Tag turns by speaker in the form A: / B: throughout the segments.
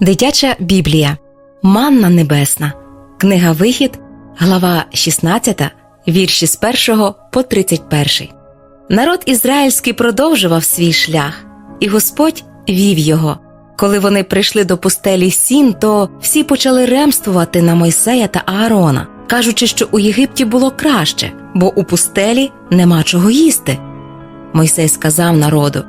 A: Дитяча Біблія Манна Небесна. Книга Вихід, глава 16, вірші з 1 по 31. Народ ізраїльський продовжував свій шлях, і Господь вів його. Коли вони прийшли до пустелі Сін, то всі почали ремствувати на Мойсея та Аарона, кажучи, що у Єгипті було краще, бо у пустелі нема чого їсти. Мойсей сказав народу: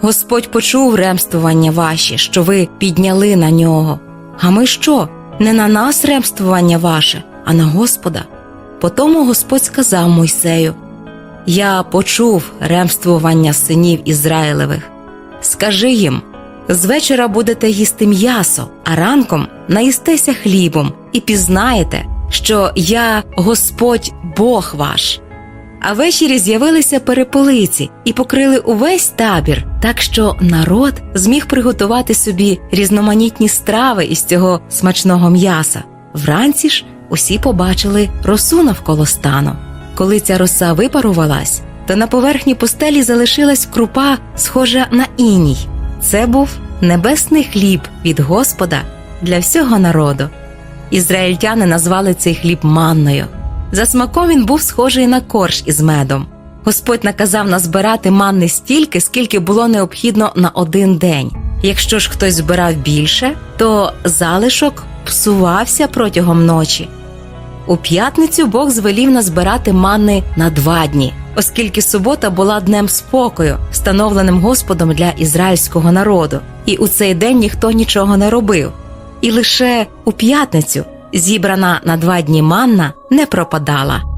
A: Господь почув ремствування ваші, що ви підняли на нього. А ми що? Не на нас ремствування ваше, а на Господа. Потому Господь сказав Мойсею: Я почув ремствування синів Ізраїлевих. Скажи їм: з вечора будете їсти м'ясо, а ранком наїстеся хлібом, і пізнаєте, що я Господь Бог ваш. А ввечері з'явилися перепелиці і покрили увесь табір, так що народ зміг приготувати собі різноманітні страви із цього смачного м'яса. Вранці ж усі побачили росу навколо стану. Коли ця роса випарувалась, то на поверхні пустелі залишилась крупа, схожа на іній. Це був небесний хліб від Господа для всього народу. Ізраїльтяни назвали цей хліб манною. За смаком він був схожий на корж із медом. Господь наказав назбирати манни стільки, скільки було необхідно на один день. Якщо ж хтось збирав більше, то залишок псувався протягом ночі. У п'ятницю Бог звелів назбирати манни на два дні, оскільки субота була днем спокою, встановленим Господом для ізраїльського народу, і у цей день ніхто нічого не робив. І лише у п'ятницю зібрана на два дні манна не пропадала.